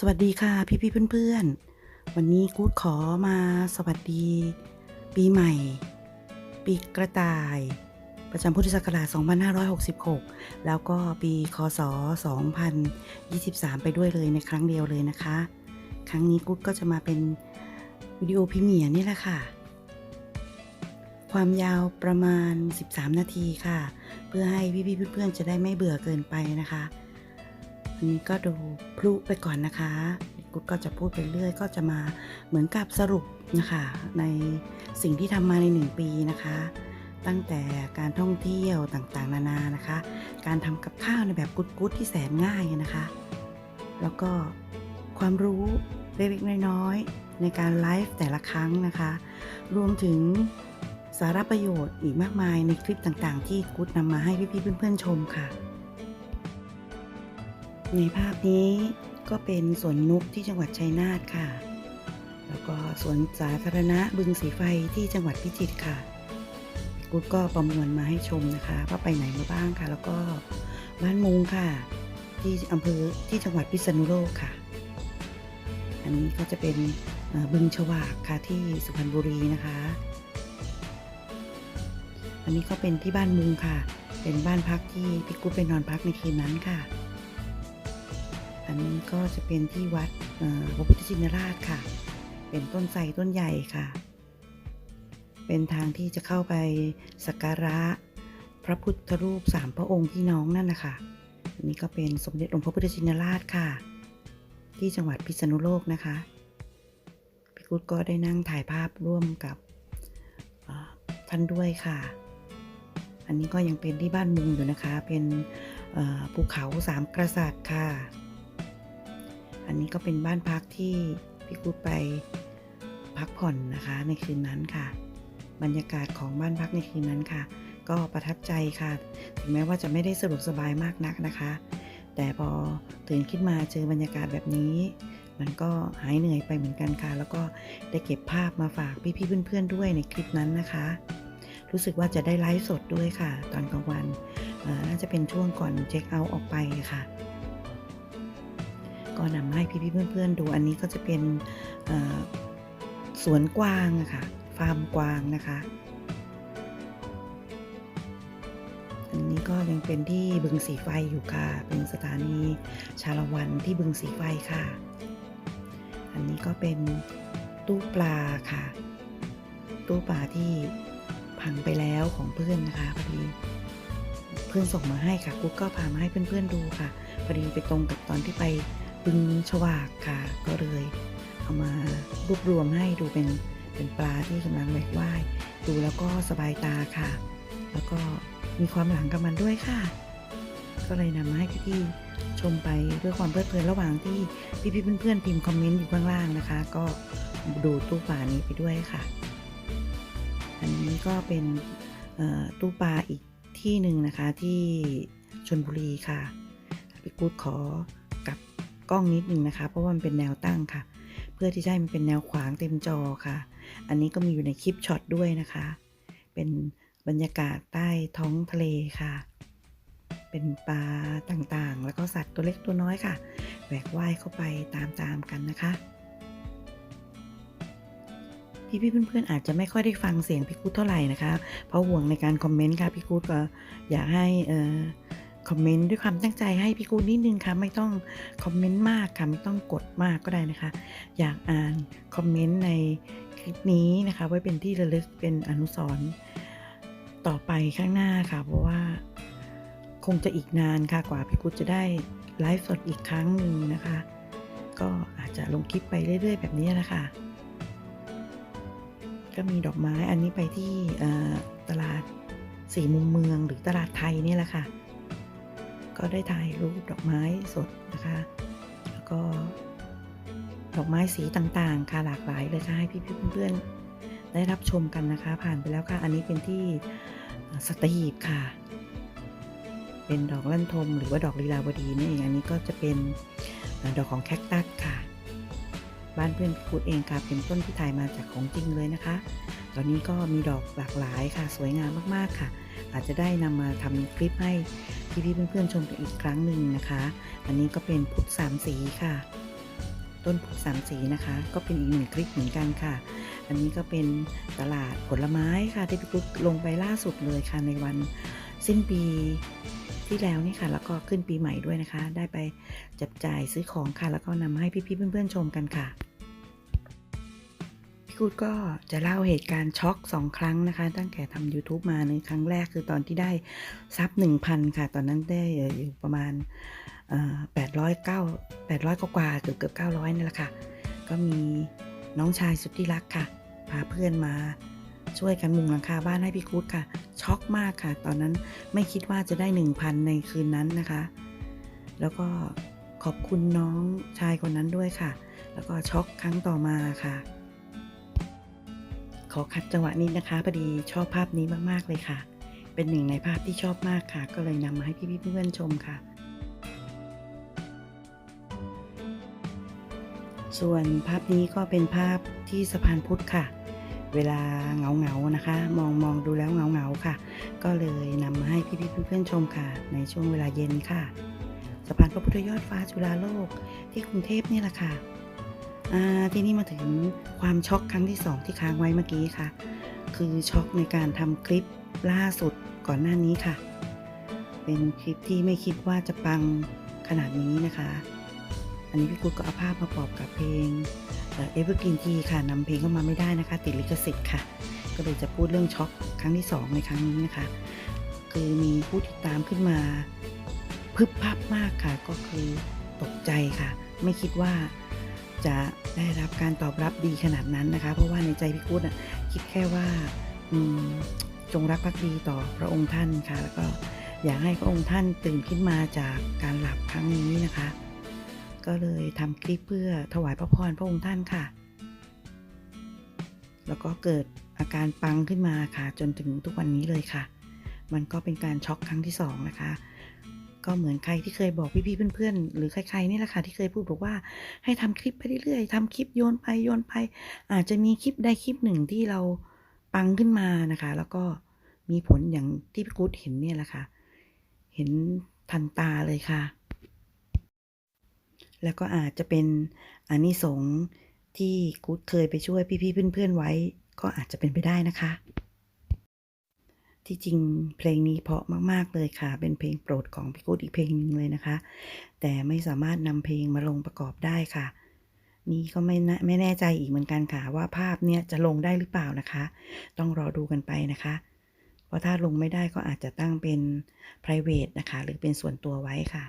สวัสดีค่ะพี่พี่เพื่อนๆ วันนี้กู๊ดขอมาสวัสดี ปีใหม่ ปีกระต่าย ประจำพุทธศักราช 2566 แล้วก็ปีคศ 2023 ไปด้วยเลยในครั้งเดียวเลยนะคะ ครั้งนี้กู๊ดก็จะมาเป็นวิดีโอพรีเมียนี่แหละค่ะ ความยาวประมาณ 13 นาทีค่ะ เพื่อให้พี่ๆเพื่อนๆ จะได้ไม่เบื่อเกินไปนะคะ อันนี้ก็ดูพลุไปก่อนนะคะกุ๊ดก็จะพูดไปเรื่อย ก็จะมาเหมือนกับสรุปนะคะในสิ่งที่ทำมาในหนึ่งปีนะคะ ตั้งแต่การท่องเที่ยวต่างๆ นานานะคะ การทำกับข้าวในแบบกุ๊ดๆที่แสนง่ายนะคะ แล้วก็ความรู้เล็กๆน้อยๆในการไลฟ์แต่ละครั้งนะคะ รวมถึงสาระประโยชน์อีกมากมายในคลิปต่างๆ ที่กุ๊ดนำมาให้พี่ๆเพื่อนๆชมค่ะ ในภาพนี้ก็เป็นสวนนุกที่จังหวัดชัยนาทค่ะ แล้วก็สวนสาธารณะบึงสีไฟที่จังหวัดพิจิตรค่ะกูดก็ประมวลมาให้ชมนะคะว่าไปไหนมาบ้างค่ะ แล้วก็บ้านมุงค่ะ ที่อำเภอที่จังหวัดพิษณุโลกค่ะ อันนี้ก็จะเป็นบึงฉวากค่ะที่สุพรรณบุรีนะคะ อันนี้ก็เป็นที่บ้านมุงค่ะ เป็นบ้านพักที่พี่กุ๊ดไปนอนพักในคืนนั้นค่ะ อันนี้ก็จะเป็นที่วัดพระพุทธชินราชค่ะ เป็นต้นไทรต้นใหญ่ค่ะ เป็นทางที่จะเข้าไปสักการะพระพุทธรูปสามพระองค์พี่น้องนั่นนะคะอันนี้ก็เป็นสมเด็จองค์พระพุทธชินราชค่ะ ที่จังหวัดพิษณุโลกนะคะพี่กุ๊ดก็ได้นั่งถ่ายภาพร่วมกับท่านด้วยค่ะ อันนี้ก็ยังเป็นที่บ้านมุงอยู่นะคะ เป็นภูเขาสามกษัตริย์ค่ะ นนี้ก็เป็นบ้านพักที่พี่กุ๊ดไปพักผ่อนนะคะในคืนนั้นค่ะ บรรยากาศของบ้านพักในคืนนั้นค่ะ ก็ประทับใจค่ะ ถึงแม้ว่าจะไม่ได้สะดวกสบายมากนักนะคะ แต่พอตื่นขึ้นมาเจอบรรยากาศแบบนี้ มันก็หายเหนื่อยไปเหมือนกันค่ะ แล้วก็ได้เก็บภาพมาฝากพี่ๆเพื่อนๆด้วยในคลิปนั้นนะคะ รู้สึกว่าจะได้ไลฟ์สดด้วยค่ะ ตอนกลางวันน่าจะเป็นช่วงก่อนเช็คเอาท์ออกไปค่ะ ก็นำมาให้พี่ๆเพื่อนๆดูอันนี้ก็จะเป็นสวนกวางอะค่ะฟาร์มกวางนะคะ อันนี้ก็ยังเป็นที่บึงสีไฟอยู่ค่ะ เป็นสถานีชาละวันที่บึงสีไฟค่ะ อันนี้ก็เป็นตู้ปลาค่ะ ตู้ปลาที่พังไปแล้วของเพื่อนนะคะพอดีเพื่อนส่งมาให้ค่ะกุ๊กก็พามาให้เพื่อนๆดูค่ะพอดีไปตรงกับตอนที่ไป บึงฉวากค่ะ ก็เลยเอามารวบรวมให้ดูเป็นเป็นปลาที่กำลังแหวกว่ายดูแล้วก็สบายตาค่ะ แล้วก็มีความหลังกับมันด้วยค่ะ ก็เลยนำมาให้พี่ๆชมไปด้วยความเพลิดเพลินระหว่างที่พี่ๆเพื่อนๆพิมพ์คอมเมนต์อยู่ข้างล่างนะคะ ก็ดูตู้ปลานี้ไปด้วยค่ะ อันนี้ก็เป็นตู้ปลาอีกที่หนึ่งนะคะที่ชนบุรีค่ะพี่กูดขอ กล้องนิดหนึ่งนะคะ เพราะว่ามันเป็นแนวตั้งค่ะ เพื่อที่จะให้มันเป็นแนวขวางเต็มจอค่ะ อันนี้ก็มีอยู่ในคลิปช็อตด้วยนะคะ เป็นบรรยากาศใต้ท้องทะเลค่ะ เป็นปลาต่างๆ แล้วก็สัตว์ตัวเล็กตัวน้อยค่ะแหวกว่ายเข้าไปตามๆกันนะคะพี่ๆเพื่อนๆอาจจะไม่ค่อยได้ฟังเสียงพี่กู๊ดเท่าไหร่นะคะ เพราะห่วงในการคอมเมนต์ค่ะพี่กู๊ดก็อยากให้เอ่อ คอมเมนต์ด้วยความตั้งใจให้พี่กูนิดนึงค่ะ ไม่ต้องคอมเมนต์มากค่ะ ไม่ต้องกดมากก็ได้นะคะ อยากอ่านคอมเมนต์ในคลิปนี้นะคะ ไว้เป็นที่ระลึกเป็นอนุสรณ์ต่อไปข้างหน้าค่ะ เพราะว่าคงจะอีกนานค่ะกว่าพี่กูจะได้ไลฟ์สดอีกครั้งหนึ่งนะคะ ก็อาจจะลงคลิปไปเรื่อยๆ แบบนี้นะคะก็มีดอกไม้อันนี้ไปที่ตลาดสี่มุมเมืองหรือตลาดไทยเนี่ยแหละค่ะ ก็ได้ถ่ายรูปดอกไม้สดนะคะ แล้วก็ดอกไม้สีต่างๆ ค่ะหลากหลายเลยค่ะให้พี่ๆเพื่อนๆ ได้รับชมกันนะคะ ผ่านไปแล้วค่ะอันนี้เป็นที่สตหีบค่ะ เป็นดอกลั่นทมหรือว่าดอกลีลาวดีนี่เองอันนี้ก็จะเป็นดอกของแคคตัสค่ะ บ้านเพื่อนพี่กูดเองค่ะเป็นต้นที่ถ่ายมาจากของจริงเลยนะคะ ตอนนี้ก็มีดอกหลากหลายค่ะ สวยงามมากๆค่ะ อาจจะได้นำมาทำคลิปให้พี่ๆเพื่อนๆชมกันอีกครั้งหนึ่งนะคะ อันนี้ก็เป็นพุทธสามสีค่ะ ต้นพุทธสามสีนะคะ ก็เป็นอีกหนึ่งคลิปเหมือนกันค่ะ อันนี้ก็เป็นตลาดผลไม้ค่ะที่พี่กุ๊กลงไปล่าสุดเลยค่ะในวันสิ้นปีที่แล้วนี่ค่ะแล้วก็ขึ้นปีใหม่ด้วยนะคะ ได้ไปจับจ่ายซื้อของค่ะ แล้วก็นำมาให้พี่ๆเพื่อนๆชมกันค่ะ พี่กุ๊ดก็จะเล่าเหตุการณ์ช็อกสองครั้งนะคะ ตั้งแต่ทำ YouTube มาในครั้งแรกคือตอนที่ได้ซับ1,000ค่ะ ตอนนั้นได้อยู่ประมาณแปดร้อยเก้าแปดร้อยกว่าเกือบเกือบเก้าร้อยนี่แหละค่ะ ก็มีน้องชายสุดที่รักค่ะ พาเพื่อนมาช่วยกันมุงหลังคาบ้านให้พี่กุ๊ดค่ะ ช็อกมากค่ะ ตอนนั้นไม่คิดว่าจะได้1,000ในคืนนั้นนะคะ แล้วก็ขอบคุณน้องชายคนนั้นด้วยค่ะ แล้วก็ช็อกครั้งต่อมาค่ะ อคัดจังหวะนี้นะคะพอดีชอบภาพนี้มากๆเลยค่ะ เป็นหนึ่งในภาพที่ชอบมากค่ะ ก็เลยนำมาให้พี่ๆเพื่อนๆชมค่ะ ส่วนภาพนี้ก็เป็นภาพที่สะพานพุทธค่ะ เวลาเงาเงาๆนะคะ มองมองดูแล้วเงาเงาๆค่ะ ก็เลยนำมาให้พี่ๆเพื่อนๆชมค่ะ ในช่วงเวลาเย็นค่ะสะพานพระพุทธยอดฟ้าจุฬาโลกที่กรุงเทพนี่แหละค่ะ ที่นี่มาถึงความช็อกครั้งที่สองที่ค้างไว้เมื่อกี้ค่ะ คือช็อกในการทำคลิปล่าสุดก่อนหน้านี้ค่ะ เป็นคลิปที่ไม่คิดว่าจะปังขนาดนี้นะคะ อันนี้พี่กุ๊กก็เอาภาพมาประกอบกับเพลงเอเวอร์กรีนทีค่ะนำเพลงเข้ามาไม่ได้นะคะ ติดลิขสิทธิ์ค่ะ ก็เลยจะพูดเรื่องช็อกครั้งที่ 2 ในครั้งนี้นะคะ คือมีผู้ติดตามขึ้นมาพึบพับมากค่ะ ก็คือตกใจค่ะ ไม่คิดว่า จะได้รับการตอบรับดีขนาดนั้นนะคะ เพราะว่าในใจพี่กุ๊ดคิดแค่ว่าจงรักภักดีต่อพระองค์ท่านค่ะ แล้วก็อยากให้พระองค์ท่านตื่นขึ้นมาจากการหลับครั้งนี้นะคะ ก็เลยทำคลิปเพื่อถวายพระพรพระองค์ท่านค่ะ แล้วก็เกิดอาการปังขึ้นมาค่ะ จนถึงทุกวันนี้เลยค่ะ มันก็เป็นการช็อกครั้งที่สองนะคะ ก็เหมือนใครที่เคยบอกพี่ๆเพื่อนๆ หรือใครๆนี่แหละค่ะที่เคยพูดบอกว่า ให้ทำคลิปไปเรื่อยๆทำคลิปโยนไปโยนไป อาจจะมีคลิปใดคลิปหนึ่งที่เราปังขึ้นมานะคะ แล้วก็มีผลอย่างที่พี่กู๊ดเห็นเนี่ยแหละค่ะ เห็นทันตาเลยค่ะ แล้วก็อาจจะเป็นอานิสงส์ที่กู๊ดเคยไปช่วยพี่ๆเพื่อนๆไว้ ก็อาจจะเป็นไปได้นะคะ ที่จริงเพลงนี้เพราะมาก ๆ เลยค่ะ เป็นเพลงโปรดของพี่กู๊ดอีกเพลงหนึ่งเลยนะคะ แต่ไม่สามารถนำเพลงมาลงประกอบได้ค่ะ นี่ก็ไม่แน่ไม่แน่ใจอีกเหมือนกันค่ะ ว่าภาพเนี่ยจะลงได้หรือเปล่านะคะ ต้องรอดูกันไปนะคะ เพราะถ้าลงไม่ได้ก็อาจจะตั้งเป็น private นะคะ หรือเป็นส่วนตัวไว้ค่ะ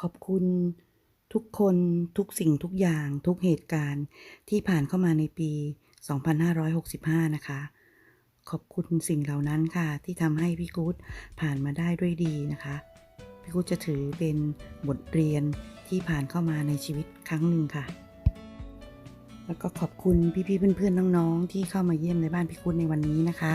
ขอบคุณทุกคนทุกสิ่งทุกอย่างทุกเหตุการณ์ที่ผ่านเข้ามาในปี 2565 นะคะ ขอบคุณสิ่งเหล่านั้นค่ะ ที่ทำให้พี่กู๊ดผ่านมาได้ด้วยดีนะคะพี่กู๊ดจะถือเป็นบทเรียนที่ผ่านเข้ามาในชีวิตครั้งหนึ่งค่ะ แล้วก็ขอบคุณพี่ๆเพื่อนๆน้องๆที่เข้ามาเยี่ยมในบ้านพี่กู๊ดในวันนี้นะคะ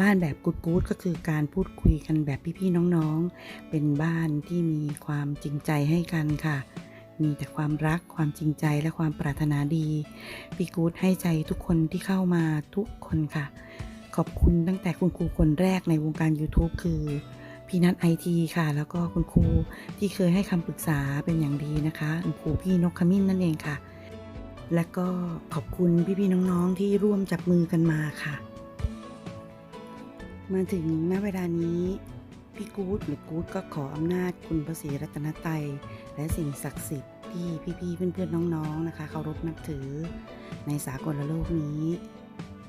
บ้านแบบกู๊ดกู๊ดก็คือการพูดคุยกันแบบพี่ๆน้องๆ เป็นบ้านที่มีความจริงใจให้กันค่ะมีแต่ความรักความจริงใจและความปรารถนาดี พี่กู๊ดให้ใจทุกคนที่เข้ามาทุกคนค่ะ ขอบคุณตั้งแต่คุณครูคนแรกในวงการ YouTube คือพี่นัทไอทีค่ะ แล้วก็คุณครูที่เคยให้คำปรึกษาเป็นอย่างดีนะคะคุณครูพี่นกขมิ้นนั่นเองค่ะ และก็ขอบคุณพี่ๆน้องๆที่ร่วมจับมือกันมาค่ะ มาถึงณเวลานี้พี่กู๊ดหรือกู๊ดก็ขออำนาจคุณพระศรีรัตนตรัยและสิ่งศักดิ์สิทธิ์ที่พี่ๆเพื่อนๆน้องๆนะคะเคารพนับถือในสากลโลกนี้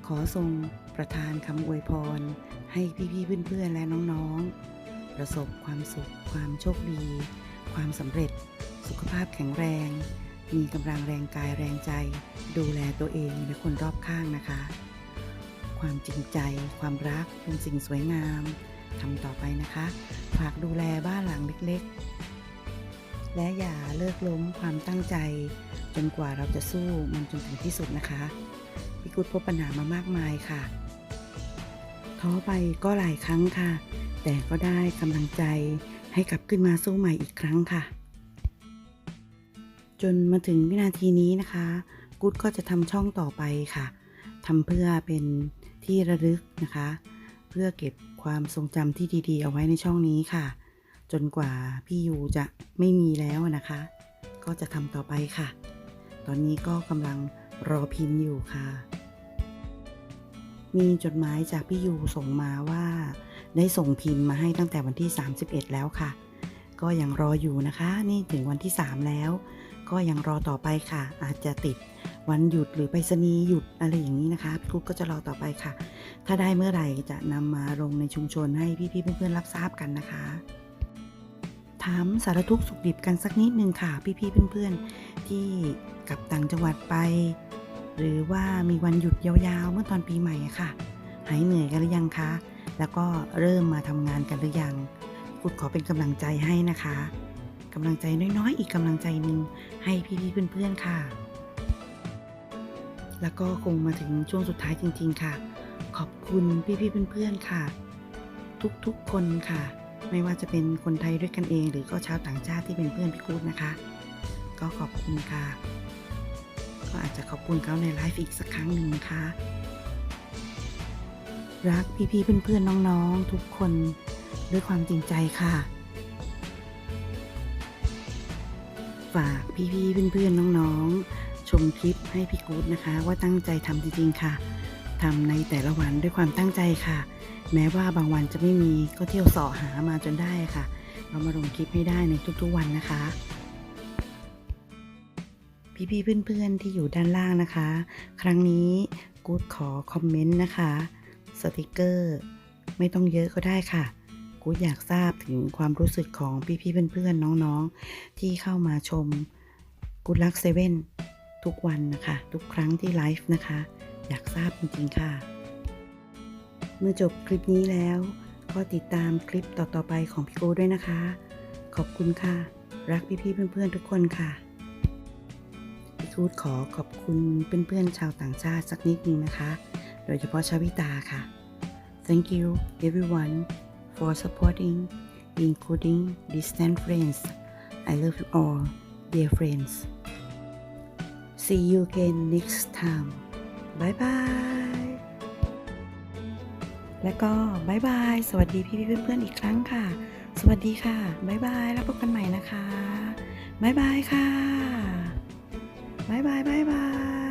ขอทรง ประทานคำอวยพร ให้พี่ๆเพื่อนๆและน้องๆ ประสบความสุข ความโชคดี ความสำเร็จ สุขภาพแข็งแรง มีกำลังแรงกายแรงใจ ดูแลตัวเองและคนรอบข้างนะคะ ความจริงใจ ความรักเป็นสิ่งสวยงามทำต่อไปนะคะ ฝากดูแลบ้านหลังเล็กๆ และอย่าเลิกล้มความตั้งใจ จนกว่าเราจะสู้มันจนถึงที่สุดนะคะพี่กุดพบปัญหามามากมายค่ะ ท้อไปก็หลายครั้งค่ะ แต่ก็ได้กำลังใจให้กลับขึ้นมาสู้ใหม่อีกครั้งค่ะ จนมาถึงวินาทีนี้นะคะกุ๊ดก็จะทำช่องต่อไปค่ะทำเพื่อเป็นที่ระลึกนะคะ เพื่อเก็บความทรงจำที่ดีๆ เอาไว้ในช่องนี้ค่ะ จนกว่าพี่ยูจะไม่มีแล้วนะคะ ก็จะทำต่อไปค่ะ ตอนนี้ก็กำลังรอพิมพ์อยู่ค่ะ มีจดหมายจากพี่ยูส่งมาว่า ได้ส่งพิมพ์มาให้ตั้งแต่วันที่ 31 แล้วค่ะ ก็ยังรออยู่นะคะ นี่ถึงวันที่ 3 แล้ว ก็ยังรอต่อไปค่ะ อาจจะติดวันหยุดหรือไปรษณีย์หยุดอะไรอย่างนี้นะคะพี่กุ๊กก็จะรอต่อไปค่ะ ถ้าได้เมื่อไหร่จะนำมาลงในชุมชนให้พี่ๆเพื่อนๆรับทราบกันนะคะ ถามสารทุกข์สุขดิบกันสักนิดนึงค่ะ พี่ๆเพื่อนๆที่กลับต่างจังหวัดไป หรือว่ามีวันหยุดยาวๆ เมื่อตอนปีใหม่ค่ะ หายเหนื่อยกันหรือยังคะ แล้วก็เริ่มมาทำงานกันหรือยังกุดขอเป็นกำลังใจให้นะคะกำลังใจน้อยๆ อีกกำลังใจหนึ่งให้พี่ๆเพื่อนๆค่ะ แล้วก็คงมาถึงช่วงสุดท้ายจริง ๆ ค่ะ ขอบคุณพี่ๆเพื่อนๆค่ะ ทุกๆคนค่ะ ไม่ว่าจะเป็นคนไทยด้วยกันเอง หรือก็ชาวต่างชาติที่เป็นเพื่อนพี่กู๊ดนะคะ ก็ขอบคุณค่ะ ก็อาจจะขอบคุณเขาในไลฟ์อีกสักครั้งหนึ่งนะคะ รักพี่ๆเพื่อนๆน้องๆ ทุกคนด้วยความจริงใจค่ะ ฝากพี่ๆเพื่อนๆน้องๆ ชมคลิปให้พี่กู๊ดนะคะ ว่าตั้งใจทำจริงๆค่ะทำในแต่ละวันด้วยความตั้งใจค่ะ แม้ว่าบางวันจะไม่มีก็เที่ยวสอหามาจนได้ค่ะ เรามาลงคลิปให้ได้ในทุกๆวันนะคะ พี่ๆเพื่อนๆที่อยู่ด้านล่างนะคะ ครั้งนี้กู๊ดขอคอมเมนต์นะคะ สติกเกอร์ไม่ต้องเยอะก็ได้ค่ะ กู๊ดอยากทราบถึงความรู้สึกของพี่ๆเพื่อนๆน้องๆ ที่เข้ามาชมกู๊ดลักเซเว่นทุกวันนะคะ ทุกครั้งที่ไลฟ์นะคะ อยากทราบจริงๆค่ะ เมื่อจบคลิปนี้แล้ว ก็ติดตามคลิปต่อๆไปของพี่กูด้วยนะคะ ขอบคุณค่ะ รักพี่ๆเพื่อนๆทุกคนค่ะ พี่กูดขอขอบคุณเพื่อนๆชาวต่างชาติสักนิดนึงนะคะ โดยเฉพาะชาวิตาค่ะ Thank you everyone for supporting including distant friends I love you all dear friends See you again next time Bye bye แล้วก็บายบาย สวัสดีพี่ๆเพื่อนๆอีกครั้งค่ะ สวัสดีค่ะบายบาย แล้วพบกันใหม่นะคะบายบายค่ะ 拜拜拜拜。